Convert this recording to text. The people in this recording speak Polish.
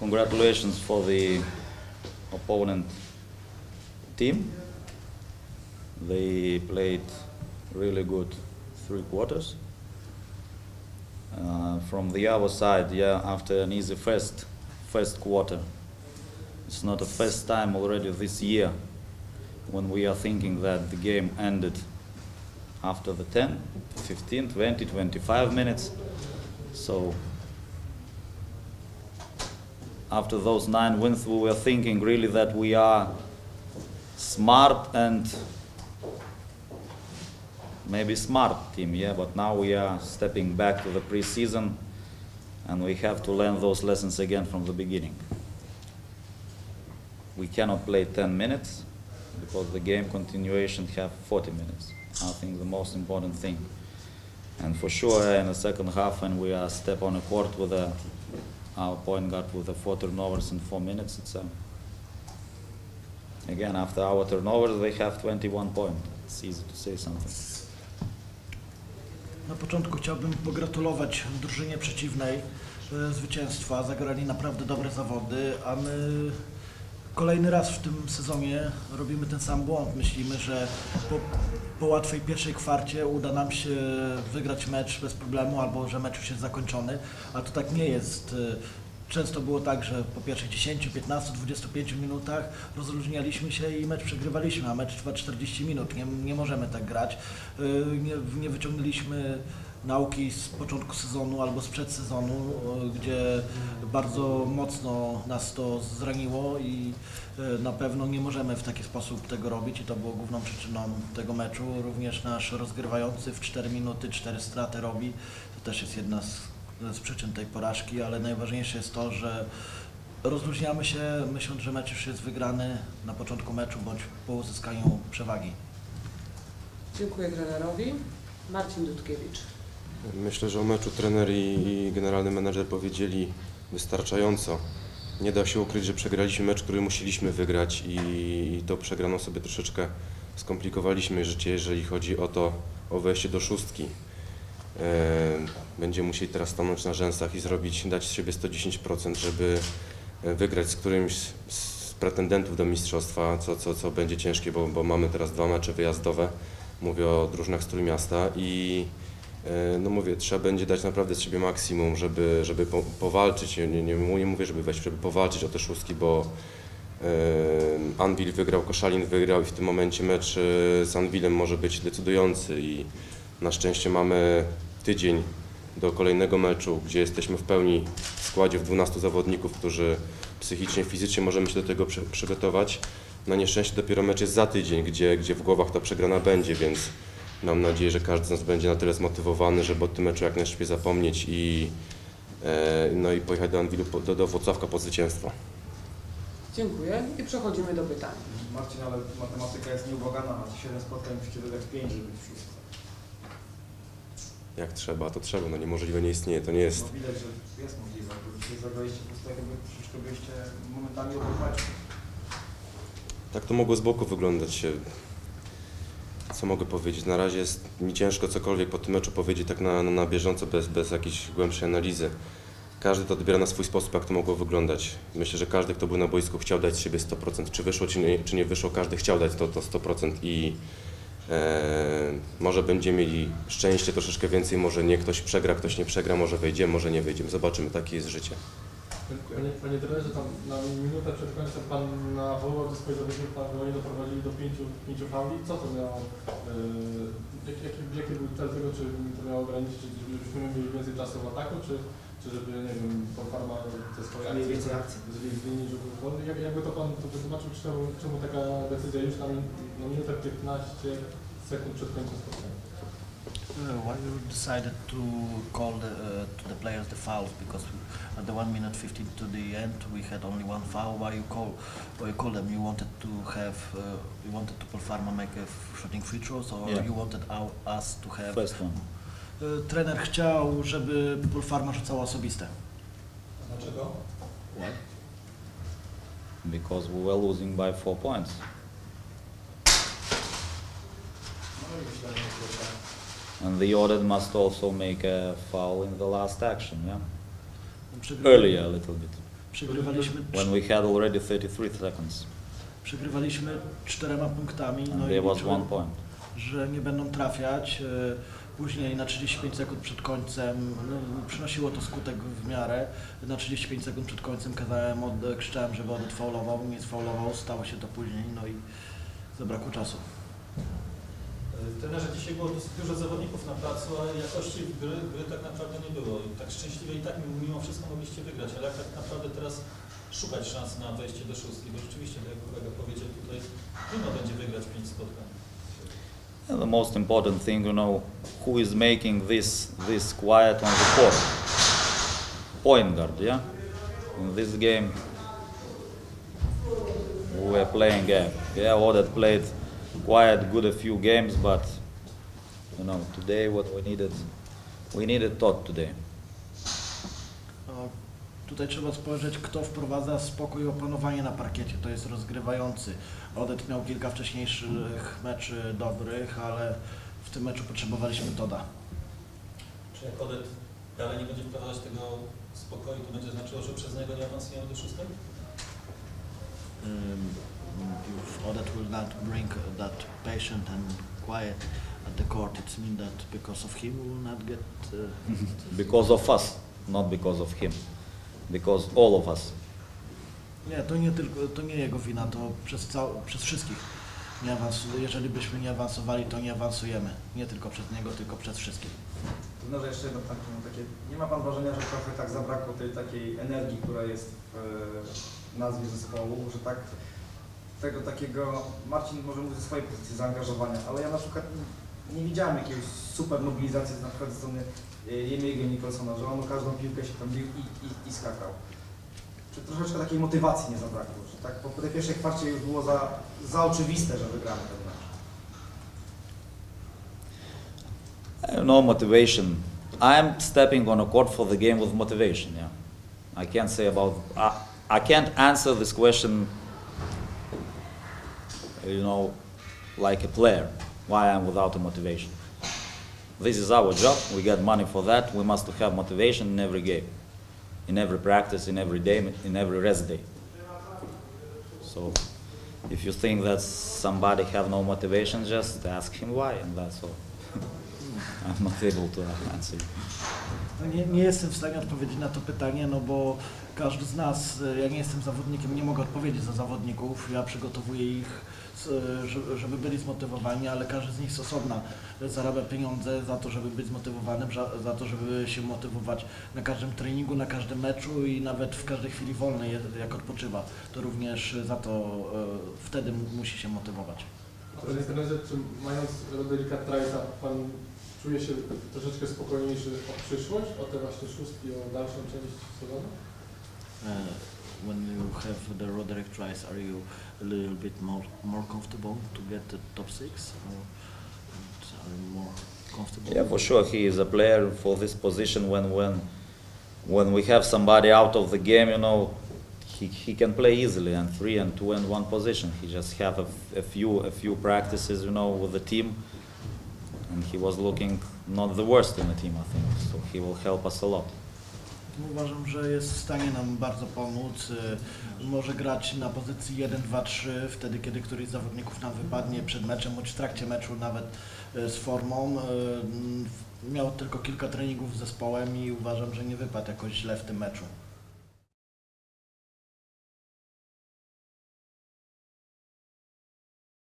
congratulations for the opponent team. They played really good three quarters. Uh, from the other side, yeah, after an easy first first quarter, it's not the first time already this year when we are thinking that the game ended after the 10, 15, 20, 25 minutes. So after those nine wins, we were thinking really that we are smart and maybe smart team, yeah, but now we are stepping back to the preseason and we have to learn those lessons again from the beginning. We cannot play 10 minutes because the game continuation have 40 minutes. I think the most important thing. And for sure in the second half when we are step on a court with a, our point guard with the four turnovers in four minutes, it's a, again after our turnovers they have 21 points. It's easy to say something. Na początku chciałbym pogratulować drużynie przeciwnej e, zwycięstwa. Zagrali naprawdę dobre zawody, a my kolejny raz w tym sezonie robimy ten sam błąd. Myślimy, że po, po łatwej pierwszej kwarcie uda nam się wygrać mecz bez problemu, albo że mecz już jest zakończony, a to tak nie jest. Często było tak, że po pierwszych 10, 15, 25 minutach rozluźnialiśmy się i mecz przegrywaliśmy, a mecz trwa 40 minut. Nie, nie możemy tak grać. Yy, Nie, nie wyciągnęliśmy nauki z początku sezonu albo z przedsezonu, yy, gdzie bardzo mocno nas to zraniło i yy, na pewno nie możemy w taki sposób tego robić i to było główną przyczyną tego meczu. Również nasz rozgrywający w 4 minuty 4 straty robi. To też jest jedna z z przyczyn tej porażki, ale najważniejsze jest to, że rozluźniamy się, myśląc, że mecz już jest wygrany na początku meczu bądź po uzyskaniu przewagi. Dziękuję trenerowi. Marcin Dudkiewicz. Myślę, że o meczu trener i, generalny menedżer powiedzieli wystarczająco. Nie da się ukryć, że przegraliśmy mecz, który musieliśmy wygrać i, to przegraną sobie troszeczkę skomplikowaliśmy życie, jeżeli chodzi o to, o wejście do szóstki. E, Będziemy musieli teraz stanąć na rzęsach i zrobić, dać z siebie 110%, żeby e, wygrać z którymś z- pretendentów do mistrzostwa, co, co, co będzie ciężkie, bo, bo mamy teraz dwa mecze wyjazdowe. Mówię o drużynach z Trójmiasta i e, no mówię, trzeba będzie dać naprawdę z siebie maksimum, żeby, żeby po, powalczyć. Nie, nie, nie mówię, żeby wejść, żeby powalczyć o te szóstki, bo e, Anvil wygrał, Koszalin wygrał i w tym momencie mecz e, z Anvilem może być decydujący i na szczęście mamy tydzień do kolejnego meczu, gdzie jesteśmy w pełni w składzie w 12 zawodników, którzy psychicznie, fizycznie możemy się do tego przy, przygotować. Na nieszczęście dopiero mecz jest za tydzień, gdzie, gdzie w głowach ta przegrana będzie, więc mam nadzieję, że każdy z nas będzie na tyle zmotywowany, żeby o tym meczu jak najszybciej zapomnieć i, e, no i pojechać do Anwilu, do, do Włocławka po zwycięstwo. Dziękuję i przechodzimy do pytań. Marcin, ale matematyka jest nieubłagana. 7 spotkań musicie dodać 5, żeby być w szóstce. Jak trzeba, to trzeba, no niemożliwe nie istnieje, to nie jest... No widać, że jest możliwe, bo dzisiaj zagraliście po prostu jakby troszeczkę byliście momentami obok. Tak to mogło z boku wyglądać. Co mogę powiedzieć? Na razie jest mi ciężko cokolwiek po tym meczu powiedzieć tak na, na, bieżąco, bez, bez jakiejś głębszej analizy. Każdy to odbiera na swój sposób, jak to mogło wyglądać. Myślę, że każdy, kto był na boisku, chciał dać z siebie 100%. Czy wyszło, czy nie, czy nie wyszło, każdy chciał dać to, to 100% i e, może będziemy mieli szczęście troszeczkę więcej, może nie, ktoś przegra, ktoś nie przegra, może wejdziemy, może nie wejdziemy. Zobaczymy, takie jest życie. Panie, panie trenerze, tam na minutę przed końcem Pan nawoływał do swojego zawodnika, że oni doprowadzili do pięciu, pięciu fauli. Co to miało, yy, jaki, jaki, jaki był cel tego, czy to miało ograniczyć, czy żebyśmy mieli więcej czasu w ataku, czy, czy żeby, nie wiem, po farma te swoje akcje więcej akcji. zmienić, żeby. Jak, jakby to Pan to wytłumaczył, czemu, czemu taka decyzja już na, na minutę 15 sekund przed końcem spotkania? Uh, why you decided to call the, uh, to the players the fouls? Because at the 1 minute 15 to the end we had only one foul. Why you call, why you call them? You wanted to have, uh, you wanted to Polfarma make a shooting free throws or Yeah. you wanted our, us to have... First one. Y, Trener chciał, żeby Polfarma rzucała osobiste. Dlaczego? Why? Because we were losing by four points. No i And the audit must also make a foul in the last action, yeah? Earlier a little bit. Przegrywaliśmy, when we had already 33 seconds. przegrywaliśmy czterema punktami, no i there was liczyłem, one point. że nie będą trafiać. E, Później na 35 sekund przed końcem, no, przynosiło to skutek w miarę. Na 35 sekund przed końcem kazałem, od, krzyczałem, żeby Odet faulował, nie sfaulował, stało się to później, no i zabrakło czasu. Trenerze dzisiaj było dosyć dużo zawodników na placu, ale jakości gry, gry tak naprawdę nie było. I tak szczęśliwie i tak mimo wszystko mogliście wygrać, ale tak naprawdę teraz szukać szans na wejście do szóstki, bo rzeczywiście, tak jak kolega powiedział tutaj, trudno będzie wygrać pięć spotkań. The most important thing, you know, who is making this this quiet on the court? Point guard, yeah. In this game, we were playing game. Yeah, Odet played quiet, good a few games, but you know, today what we needed, we needed thought today. Tutaj trzeba spojrzeć, kto wprowadza spokój i opanowanie na parkiecie. To jest rozgrywający. Odet miał kilka wcześniejszych meczy dobrych, ale w tym meczu potrzebowaliśmy Toda. Czy jak Odet dalej nie będzie wprowadzać tego spokoju, to będzie znaczyło, że przez niego nie awansujemy do szóstej? Um, if Odet will not bring that patient and quiet at the court, it means that because of him we will not get. Uh, Because of us, not because of him. Because all of us. nie, to nie tylko, to nie jego wina, to przez, cał, przez wszystkich. Nie jeżeli byśmy nie awansowali, to nie awansujemy. Nie tylko przez niego, tylko przez wszystkich. No, że jeszcze jedno pytanie mam takie, nie ma Pan wrażenia, że trochę tak zabrakło tej takiej energii, która jest w nazwie zespołu, że tak tego takiego, Marcin może mówić ze swojej pozycji zaangażowania, ale ja na przykład nie, widziałem jakiegoś super mobilizacji na przykład ze strony e, Jemiego Nicholsona, że on o każdą piłkę się tam bił i, i, i skakał. Czy troszeczkę takiej motywacji nie zabrakło, że tak po tej pierwszej kwarcie już było za, za oczywiste, że wygramy ten mecz. Know motivation. I'm stepping on a court for the game with motivation. Yeah, I can't say about. I, I can't answer this question. You know, like a player, why I'm without a motivation. This is our job. We get money for that. We must have motivation in every game, in every practice, in every day, in every rest day. So, if you think that somebody have no motivation, just ask him why, and that's all. Able to. No nie, nie jestem w stanie odpowiedzieć na to pytanie, no bo każdy z nas, e, ja nie jestem zawodnikiem, nie mogę odpowiedzieć za zawodników, ja przygotowuję ich, e, żeby- byli zmotywowani, ale każdy z nich z osobna zarabia pieniądze za to, żeby być zmotywowanym, za, to, żeby się motywować na każdym treningu, na każdym meczu i nawet w każdej chwili wolnej, jak odpoczywa, to również za to e, wtedy mu- musi się motywować. Panie trenerze, czy mając Roderika Trajsa, pan czuje się troszeczkę spokojniejszy o przyszłość, o te właśnie szóstki, o dalszą część sezonu? Uh, when you have the Roderick tries, are you a little bit more more comfortable to get the top six, or are you more comfortable? Yeah, for sure, he is a player for this position. When when when we have somebody out of the game, you know, he, he can play easily and three and two and one position. He just have a, a few a few practices, you know, with the team, and he was looking not the worst in the team, I think. So he will help us a lot. Uważam, że jest w stanie nam bardzo pomóc. Y, Może grać na pozycji 1, 2, 3, wtedy kiedy któryś z zawodników nam wypadnie przed meczem, bądź w trakcie meczu nawet y, z formą. Y, Miał tylko kilka treningów z zespołem i uważam, że nie wypadł jakoś źle w tym meczu.